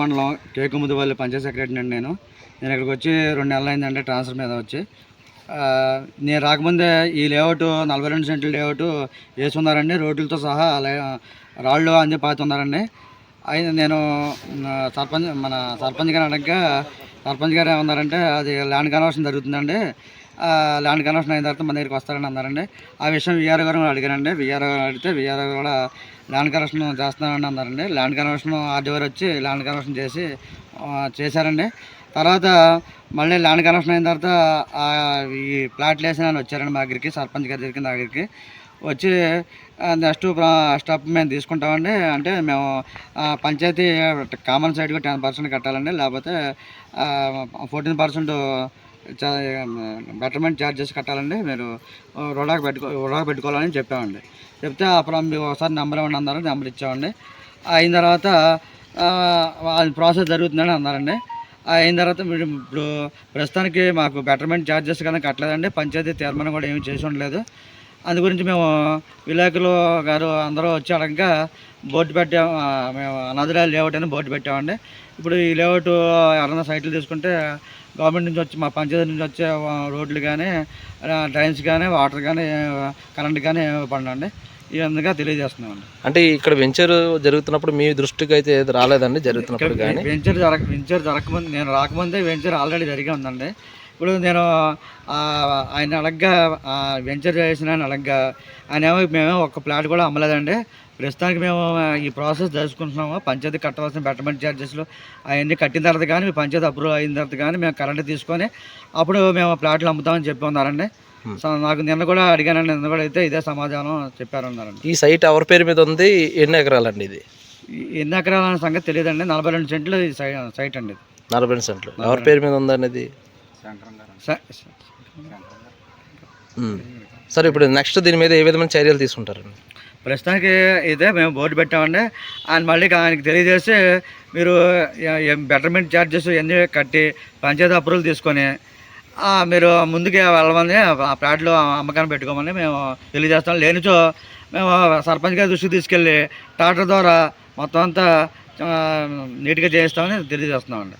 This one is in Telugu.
మండలం కేకుముదివల్లి పంచాయత్ సెక్రటరీ అండి నేను. నేను ఇక్కడికి వచ్చి రెండు నెలలు అయిందండి ట్రాన్స్ఫర్ మీద వచ్చి. నేను రాకముందే ఈ లేఅవుట్ నలభై రెండు సెంట్ల లేఅవుట్ వేసుకున్నారండి. రోడ్లతో సహా రాళ్ళు అంది పాతున్నారండి అయితే నేను సర్పంచ్ మన సర్పంచ్ గారు అడగ సర్పంచ్ గారు ఏమన్నారంటే అది ల్యాండ్ కన్వర్షన్ జరుగుతుందండి. ల్యాండ్ కన్వర్షన్ అయిన తర్వాత మన దగ్గరికి వస్తారని అన్నారండి. ఆ విషయం విఆర్ గారు అడిగానండి విఆర్ గారు అడిగితే విఆర్ గారు కూడా ల్యాండ్ కన్వర్షన్ చేస్తున్నానని అన్నారండి. ల్యాండ్ కన్వర్షన్ ఆర్డీఓర్ వచ్చి ల్యాండ్ కన్వర్షన్ చేసి చేశారండి. తర్వాత మళ్ళీ ల్యాండ్ కన్వర్షన్ అయిన తర్వాత ఈ ప్లాట్లు వేసిన వచ్చారండి మా దగ్గరికి సర్పంచ్ గారి దగ్గరికి నా దగ్గరికి. వచ్చి నెక్స్ట్ స్టాప్ మేము తీసుకుంటామండి. అంటే మేము పంచాయతీ కామన్ సైడ్గా టెన్ పర్సెంట్ కట్టాలండి. లేకపోతే ఫోర్టీన్ పర్సెంట్ బెటర్మెంట్ ఛార్జెస్ కట్టాలండి. మీరు రుణాకు పెట్టుకో రుణాకు పెట్టుకోవాలని చెప్పామండి. చెప్తే అప్పుడు మీరు ఒకసారి నెంబర్ ఇవ్వండి అన్నారు నెంబర్ ఇచ్చామండి. అయిన తర్వాత అది ప్రాసెస్ జరుగుతుందని అన్నారండి. అయిన తర్వాత మీరు ఇప్పుడు ప్రస్తుతానికి మాకు బెటర్మెంట్ ఛార్జెస్ కనుక కట్టలేదండి. పంచాయతీ తీర్మానం కూడా ఏమి చేసి ఉండలేదు. అందు గురించి మేము విలేకరులు గారు అందరూ వచ్చి అడగగా బోర్డు పెట్టాం ఆ, మేము అనాథరాయ లేఅవుట్ అని బోర్డు పెట్టామండి. ఇప్పుడు ఈ లేఅవుట్ ఎవరైనా సైట్లు తీసుకుంటే గవర్నమెంట్ నుంచి వచ్చి మా పంచాయతీ నుంచి వచ్చే రోడ్లు కానీ డ్రైన్స్ కానీ వాటర్ కానీ కరెంట్ కానీ పడండి ఈ విధంగా తెలియజేస్తున్నామండి. అంటే ఇక్కడ వెంచర్ జరుగుతున్నప్పుడు మీ దృష్టికి అయితే ఏది రాలేదండి? జరుగుతున్నప్పుడు కానీ వెంచర్ జరగ వెంచర్ జరగకముందు నేను రాకముందే వెంచర్ ఆల్రెడీ జరిగి ఉందండి. ఇప్పుడు నేను ఆయన అడగ్గా ఆ, వెంచర్ చేసిన ఆయన అడగ్గా ఆయన ఏమో మేము ఒక ప్లాట్ కూడా అమ్మలేదండి. ప్రస్తుతానికి మేము ఈ ప్రాసెస్ జరుపుకుంటున్నాము. పంచాయతీ కట్టవలసిన బెటర్మెంట్ ఛార్జెస్లు అవన్నీ కట్టిన తర్వాత కానీ మీ పంచాయతీ అప్రూవ్ అయిన తర్వాత కానీ మేము కరెంట్ తీసుకొని అప్పుడు మేము ప్లాట్లు అమ్ముతామని చెప్పి ఉన్నారండి సో నాకు నిన్న కూడా అడిగానండి. నిన్న కూడా అయితే ఇదే సమాధానం చెప్పారన్నారండి. ఈ సైట్ ఎవరి పేరు మీద ఉంది? ఎన్ని ఎకరాలండి ఇది? ఎన్ని ఎకరాల సంగతి తెలియదండి. నలభై రెండు సెంట్లు సైట్ అండి. నలభై సెంట్లు. ఎవరి పేరు మీద ఉంది అనేది స- ఉమ్. సరే ఇప్పుడు నెక్స్ట్ దీని మీద ఏ విధమైన చర్యలు తీసుకుంటారండి? ప్రస్తుతానికి అయితే మేము బోర్డు పెట్టామండి. ఆయన మళ్ళీ ఆయనకి తెలియజేసి మీరు బెటర్మెంట్ ఛార్జెస్ ఇవన్నీ కట్టి పంచాయతీ అప్రూవల్ తీసుకొని ఆ, మీరు ముందుకు వెళ్ళమని ఆ ప్లాట్లు అమ్మకాన్ని పెట్టుకోమని మేము తెలియజేస్తాం. లేనిచో మేము సర్పంచ్ గారి దృష్టికి తీసుకెళ్ళి ట్రాక్టర్ ద్వారా మొత్తం అంతా నీట్గా చేయిస్తామని తెలియజేస్తున్నామండి.